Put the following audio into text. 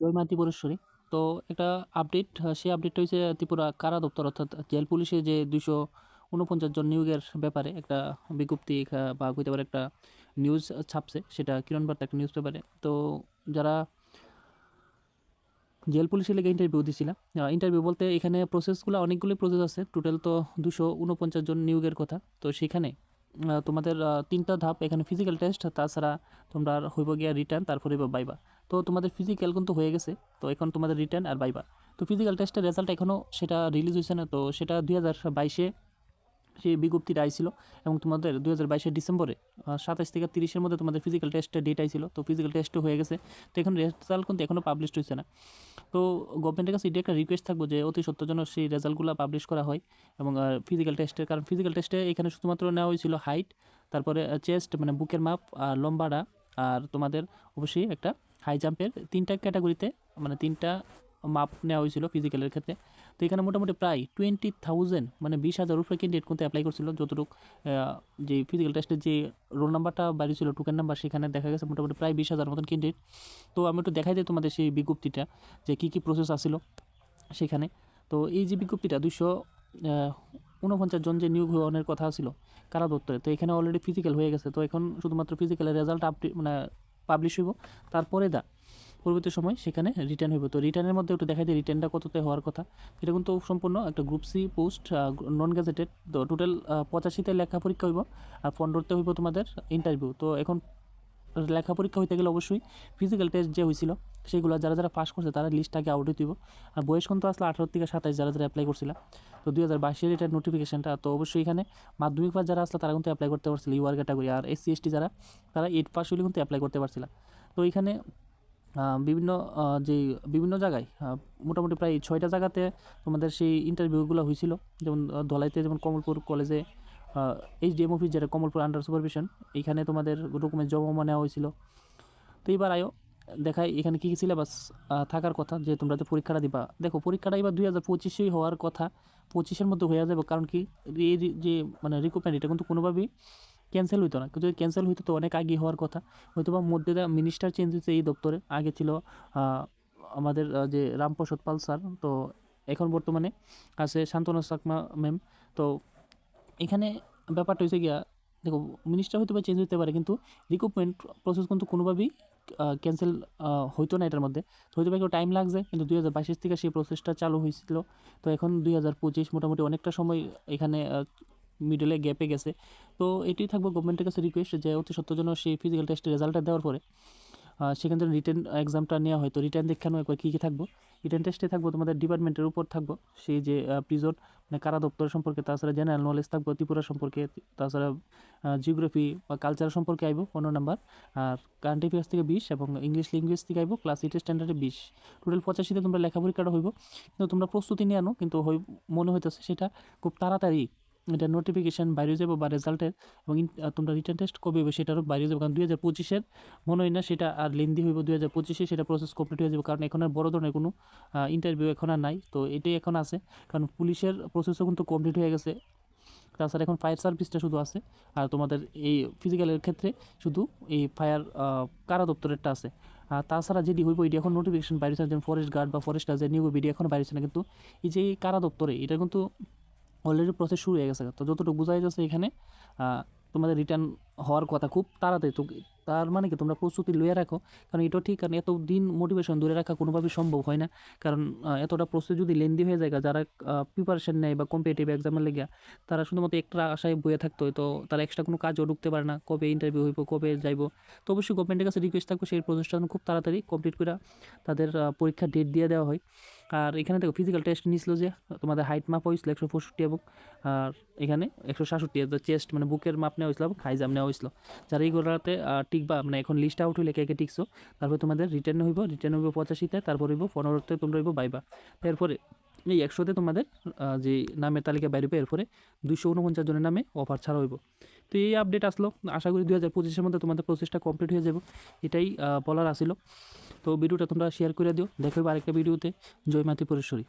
জয়মা ত্রিপুরেশ্বরী তো একটা আপডেট সেই আপডেটটা হচ্ছে ত্রিপুরা কারা দপ্তর, অর্থাৎ জেল পুলিশে যে দুশো উনপঞ্চাশ জন নিয়োগের ব্যাপারে একটা বিজ্ঞপ্তি বা হইতে পারে একটা নিউজ ছাপছে, সেটা কিরণ বার্তা একটা নিউজ পেপারে তো যারা জেল পুলিশের লেগে ইন্টারভিউ দিছিলাম ইন্টারভিউ বলতে এখানে প্রসেসগুলো অনেকগুলো প্রসেস আছে। টোটাল তো দুশো উনপঞ্চাশ জন নিয়োগের কথা। তো সেখানে তোমাদের তিনটা ধাপ, এখানে ফিজিক্যাল টেস্ট তাছাড়া তোমরা হইব গিয়া রিটার্ন তারপরে বাইবা তো তোমাদের ফিজিক্যাল কিন্তু হয়ে গেছে। তো এখন তোমাদের রিটার্ন আর বাইবা তো ফিজিক্যাল টেস্টের রেজাল্ট এখনও সেটা রিলিজ হয়েছে না, তো সেটা দুই হাজার বাইশে সেই বিজ্ঞপ্তিটা আইছিল এবং তোমাদের দুই হাজার বাইশের ডিসেম্বরে সাতাশ থেকে তিরিশের মধ্যে তোমাদের ফিজিক্যাল টেস্টের ডেট আইছিল। তো ফিজিক্যাল টেস্টও হয়ে গেছে। তো এখন রেজাল্ট কিন্তু এখনও পাবলিশ হয়েছে না। তো গভর্নমেন্টের কাছে এটি একটা রিকোয়েস্ট থাকব যে অতি সত্য যেন সেই রেজাল্টগুলো পাবলিশ করা হয় এবং ফিজিক্যাল টেস্টের কারণ ফিজিক্যাল টেস্টে এখানে শুধুমাত্র নেওয়া হয়েছিল হাইট তারপরে চেস্ট মানে বুকের মাপ আর লম্বাটা, আর তোমাদের অবশ্যই একটা হাই জাম্পের তিনটা ক্যাটাগরিতে মানে তিনটা মাপ নেওয়া হয়েছিল ফিজিক্যালের ক্ষেত্রে। তো এখানে মোটামুটি প্রায় টোয়েন্টি থাউজেন্ড মানে বিশ হাজার উপরে ক্যান্ডিডেট কিন্তু অ্যাপ্লাই করছিল। যতটুকু যে ফিজিক্যাল টেস্টের যে রোল নাম্বারটা বাড়ি ছিল টোকেন নাম্বার সেখানে দেখা গেছে মোটামুটি প্রায় বিশ হাজার মতন ক্যান্ডিডেট তো আমি একটু দেখাই দিই তোমাদের সেই বিজ্ঞপ্তিটা, যে কী কী প্রসেস আসছিল সেখানে। তো এই যে বিজ্ঞপ্তিটা দুশো উনপঞ্চাশ জন যে নিয়োগ হওয়ার কথা ছিল, কারা দপ্তরে তো এখানে অলরেডি ফিজিক্যাল হয়ে গেছে। তো এখন শুধুমাত্র ফিজিক্যালের রেজাল্ট আপডেট মানে পাবলিশ হইব। তারপরে দা, পরবর্তী সময় সেখানে রিটার্ন হইব। তো রিটার্নের মধ্যে একটু দেখা যায় রিটার্নটা কততে হওয়ার কথা। এটা কিন্তু সম্পূর্ণ একটা group C post non gazetted তো টোটাল পঁচাশিতে লেখা পরীক্ষা হইব আর পনেরোতে হইব তোমাদের ইন্টারভিউ তো এখন লেখা পরীক্ষা হইতে গেলে অবশ্যই ফিজিক্যাল টেস্ট যে হয়েছিল সেগুলো যারা যারা পাস করছে তারা লিস্টটাকে আউট দিব আর বয়স কিন্তু আসলে আঠারো থেকে সাতাশ যারা যারা অ্যাপ্লাই করছিল। তো দুই হাজার বাইশের এটার নোটিফিকেশনটা তো অবশ্যই এখানে মাধ্যমিক পাস যারা আসলে তারা কিন্তু অ্যাপ্লাই করতে পারছিল ইউআর ক্যাটাগরি আর এসসি এসটি যারা, তারা এইট পাস হলে কিন্তু অ্যাপ্লাই করতে পারছিল। তো এখানে বিভিন্ন যে বিভিন্ন জায়গায় মোটামুটি প্রায় ছয়টা জায়গাতে তোমাদের সেই ইন্টারভিউগুলো হয়েছিল যেমন ধলাইতে যেমন কমলপুর কলেজে এইচডিএম অফিস যেটা কমলপুর আন্ডার সুপারভিশন এইখানে তোমাদের ডকুমেন্ট জমা নেওয়া হয়েছিল। তো এবার আয়ো দেখায় এখানে কী কী সিলেবাস থাকার কথা, যে তোমরা যে পরীক্ষাটা দিবা। দেখো, পরীক্ষাটা এবার দুই হাজার পঁচিশেই হওয়ার কথা, পঁচিশের মধ্যে হয়ে যাবে, কারণ কি, এই যে- মানে রিক্রুটমেন্ট এটা কিন্তু কোনোভাবেই ক্যান্সেল হইতো না। কিন্তু ক্যান্সেল হইতো, তো অনেক আগে হওয়ার কথা। হয়তো বা মধ্যে মিনিস্টার চেঞ্জ হয়েছে এই দপ্তরে। আগে ছিল আমাদের যে রামপ্রসাদ পাল স্যার তো এখন বর্তমানে আছে শান্তনু সাকমা ম্যাম তো এখানে ব্যাপারটা হয়েছে গিয়া, দেখো মিনিস্টার হয়তো বা চেঞ্জ হতে পারে, কিন্তু রিক্রুটমেন্ট প্রসেস কিন্তু কোনোভাবেই ক্যান্সেল হইতো না এটার মধ্যে। তো হয়তো বা একটু টাইম লাগছে, কিন্তু দুই হাজার বাইশের থেকে সেই প্রসেসটা চালু হয়েছিল তো এখন দুই হাজার পঁচিশ মোটামুটি অনেকটা সময় এখানে মিডলে গ্যাপে গেছে। তো এটাই থাকব গভর্নমেন্টের কাছে রিকোয়েস্ট যে অতি সত্য সেই ফিজিক্যাল টেস্টের রেজাল্টটা দেওয়ার পরে। সেখান থেকে রিটার্ন এক্সামটা নেওয়া হয়। তো রিটার্ন দেখানো একবার কী কী থাকব? রিটার্ন টেস্টে থাকব, তোমাদের ডিপার্টমেন্টের উপর থাকব। সেই যে প্রিজন মানে কারা দপ্তর সম্পর্কে, তাছাড়া জেনারেল নলেজ থাকব, ত্রিপুরা সম্পর্কে, তাছাড়া জিওগ্রাফি বা কালচার সম্পর্কে আইবো, পনেরো নাম্বার। আর কারেন্ট অ্যাফেয়ার্স থেকে বিশ এবং ইংলিশ ল্যাঙ্গুয়েজ থেকে আইবো ক্লাস এইটের স্ট্যান্ডার্ডে বিশ। টোটাল পঁচাশিতে তোমরা লেখা পরীক্ষাটা হইব। কিন্তু তোমরা প্রস্তুতি নিয়ে আনো, কিন্তু মনে হইতেছে সেটা খুব তাড়াতাড়ি এটা নোটিফিকেশান বাইরে যাব বা রেজাল্টের এবং তোমরা রিটার্ন টেস্ট কবে হবে সেটারও বাইরে যাবে কারণ দুই হাজার পঁচিশের মনে হয় না সেটা আর লেন্দি হইব। দুই হাজার পঁচিশে সেটা প্রসেস কমপ্লিট হয়ে যাবে কারণ এখন আর বড় ধরনের কোনো ইন্টারভিউ এখন আর নাই। তো এটাই এখন আছে। কারণ পুলিশের প্রসেসও কিন্তু কমপ্লিট হয়ে গেছে। তাছাড়া এখন ফায়ার সার্ভিসটা শুধু আছে। আর তোমাদের এই ফিজিক্যালের ক্ষেত্রে শুধু এই ফায়ার কারা দপ্তরেরটা আছে। আর তাছাড়া যেটি হইব, এটি এখন নোটিফিকেশন বাইরেছে যেমন ফরেস্ট গার্ড বা ফরেস্টার যে নিয়োগ এটি এখন বাইরেছে না। কিন্তু এই যে কারা দপ্তরে, এটা কিন্তু অলরেডি প্রসেস শুরু হয়ে গেছে তো যতটুকু বোঝাই যাচ্ছে এখানে তোমাদের রিটার্ন হওয়ার কথা খুব তাড়াতাড়ি। তো তার মানে কি তোমরা প্রস্তুতি লইয়া রাখো কারণ এটা ঠিক কারণ এত দিন মোটিভেশন ধরে রাখা কোনোভাবেই সম্ভব হয় না। কারণ এতটা প্রস্তুতি যদি লেন্দি হয়ে যায় যারা প্রিপারেশন নেয় বা কম্পিটিটিভ এক্সামের লেগে তারা শুধুমাত্র একটা আশায় বয়ে থাকতো তো তারা এক্সট্রা কোনো কাজও ঢুকতে পারে না কবে ইন্টারভিউ হইব কবে যাইব। তো অবশ্যই গভর্নমেন্টের কাছে রিকোয়েস্ট থাকবে সেই প্রসেসটা খুব তাড়াতাড়ি কমপ্লিট করে তাদের আহ, পরীক্ষার ডেট দিয়ে দেওয়া হয়। আর এখানে দেখো ফিজিক্যাল টেস্ট নিয়েছিল যে, তোমাদের হাইট মাপ হয়েছিল একশো পঁয়ষট্টি এবং, আর এখানে একশো সাতষট্টি চেস্ট মানে বুকের মাপ নেওয়া হয়েছিল এবং হাই জাম্প নেওয়া হয়েছিল। যারা এইগুলোতে টিকবা মানে এখন লিস্ট আউট হইলে কে কে টিকছো, তারপরে তোমাদের রিটার্ন হইব রিটার্ন হইব পঁচাশিতে, তারপর হইব পনেরোতে, তোমরা হইব বাইবা। এরপরে এই একশোতে তোমাদের যে নামের তালিকা বাইরে এরপরে দুশো উনপঞ্চাশ জনের নামে অফার ছাড়া হইব। তো এই আপডেট আসলো। আশা করি দু হাজার পঁচিশের মধ্যে তোমাদের প্রসেসটা কমপ্লিট হয়ে যাবে। এটাই বলার আসিল তো ভিডিওটা তোমরা শেয়ার করে দিও। দেখো আরেকটা ভিডিওতে জয় মাতি, পরেশ্বরী।